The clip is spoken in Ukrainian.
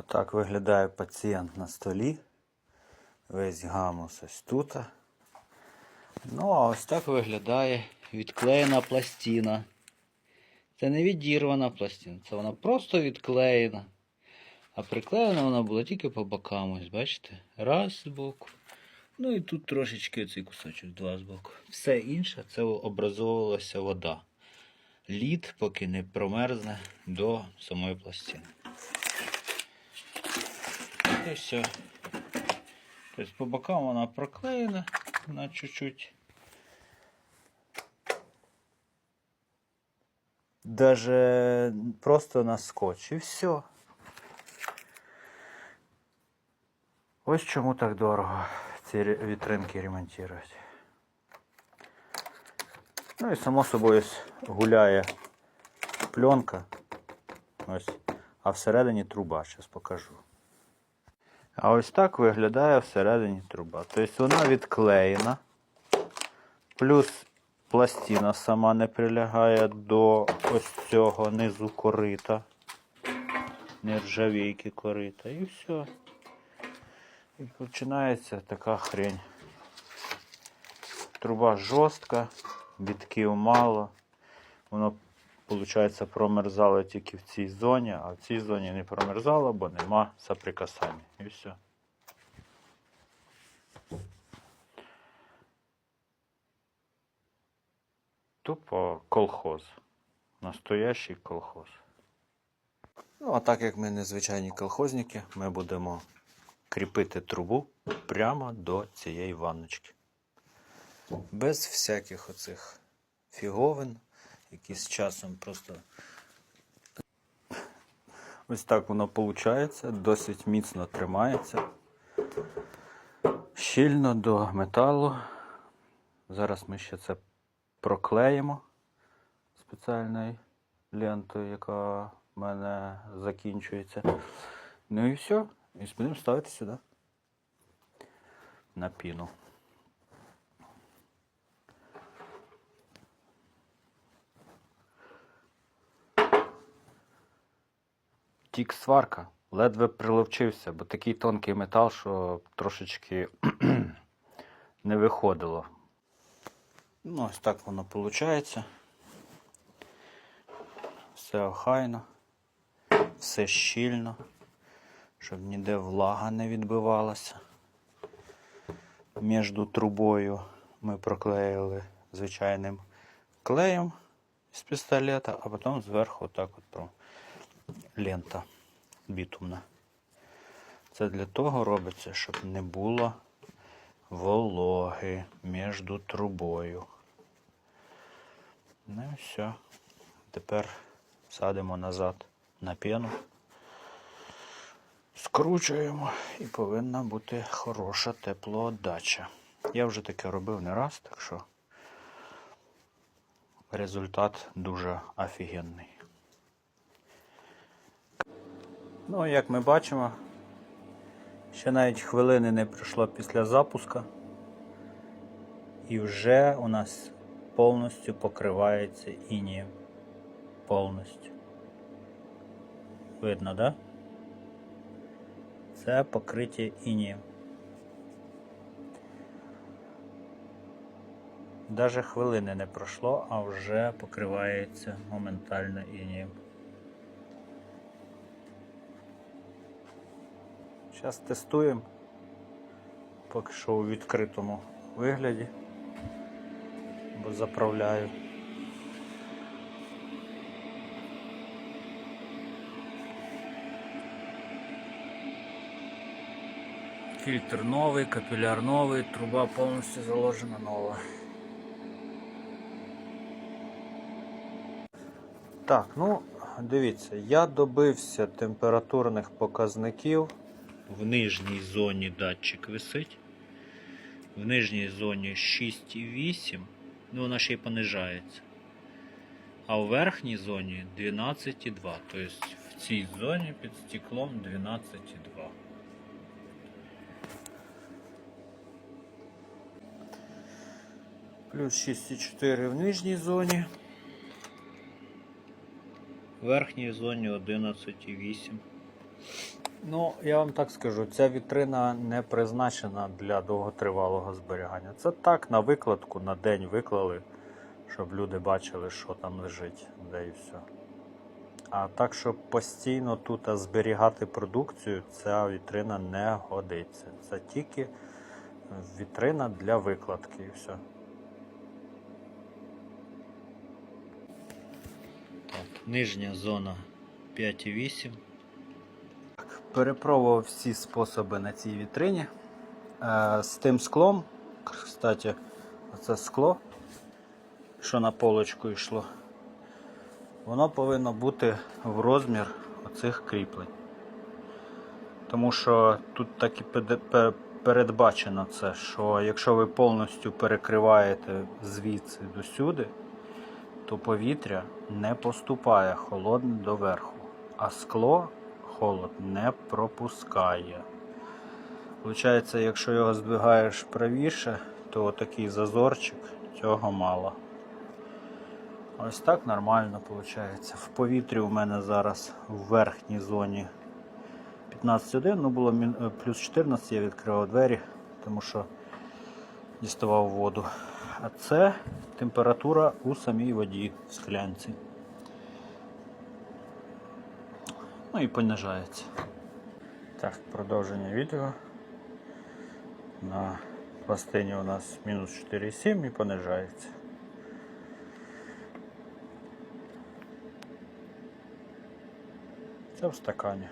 Отак виглядає пацієнт на столі. Весь гамус ось тут. Ну, а ось так виглядає відклеєна пластина. Це не відірвана пластина, це вона просто відклеєна. А приклеєна вона була тільки по бокам, ось бачите? Раз з боку. Ну і тут трошечки цей кусочок, два з боку. Все інше це образовувалася вода. Лід, поки не промерзне до самої пластини. І все. Тобто по бокам вона проклеєна на чуть-чуть. Даже просто на скотч і все. Ось чому так дорого ці вітринки ремонтувати. Ну і само собою гуляє пленка. Ось. А всередині труба, зараз покажу. А ось так виглядає всередині труба. Тобто вона відклеєна. Плюс пластина сама не прилягає до ось цього низу корита. Нержавійки корита. І все. І починається така хрень. Труба жорстка, бітків мало. Воно, виходить, промерзало тільки в цій зоні, а в цій зоні не промерзало, бо нема соприкасання. І все. Тупо колхоз. Настоящий колхоз. Ну, а так як ми незвичайні колхозники, ми будемо кріпити трубу прямо до цієї ванночки. Без всяких оцих фіговин, які з часом просто. Ось так воно виходить, досить міцно тримається. Щільно до металу. Зараз ми ще це проклеїмо спеціальною лентою, яка в мене закінчується. Ну і все. І будемо ставити сюди. На піну. Тік сварка. Ледве приловчився, бо такий тонкий метал, що трошечки не виходило. Ну, ось так воно виходить. Все охайно, все щільно, щоб ніде влага не відбивалася. Між трубою ми проклеїли звичайним клеєм з пістолета, а потім зверху отак от про лента бітумна. Це для того робиться, щоб не було вологи між трубою. Ну і все. Тепер садимо назад на пену. Скручуємо і повинна бути хороша теплоотдача. Я вже таке робив не раз, так що результат дуже офігенний. Ну, як ми бачимо, ще навіть хвилини не пройшло після запуска. І вже у нас повністю покривається інієм. Повністю. Видно, да? Це покриття інієм. Даже хвилини не пройшло, а вже покривається моментально інієм. Зараз тестуємо. Поки що у відкритому вигляді. Бо заправляю. Фільтр новий, капіляр новий, труба повністю заложена нова. Так, ну дивіться, я добився температурних показників. В нижній зоні датчик висить. В нижній зоні 6,8, ну вона ще й понижається. А у верхній зоні 12,2. Тобто в цій зоні під стеклом 12,2. Плюс 6,4 в нижній зоні. В верхній зоні 11,8. Ну, я вам так скажу, ця вітрина не призначена для довготривалого зберігання. Це так, на викладку, на день виклали, щоб люди бачили, що там лежить, де і все. А так, щоб постійно тут зберігати продукцію, ця вітрина не годиться. Це тільки вітрина для викладки і все. Так, нижня зона 5,8. Перепробував всі способи на цій вітрині. Е, з тим склом, кстати, оце скло, що на полочку йшло, воно повинно бути в розмір оцих кріплень. Тому що тут так і передбачено це, що якщо ви повністю перекриваєте звідси до сюди, то повітря не поступає холодне доверху, а скло холод не пропускає. Получається, якщо його здвигаєш правіше, то такий зазорчик цього мало. Ось так нормально виходить. В повітрі у мене зараз в верхній зоні 15,1, ну було е, плюс 14, я відкривав двері, тому що діставав воду. А це температура у самій воді в склянці. Ну і понижається. Так, продовження відео. На пластині у нас мінус 4,7 і понижається. Це в стакані.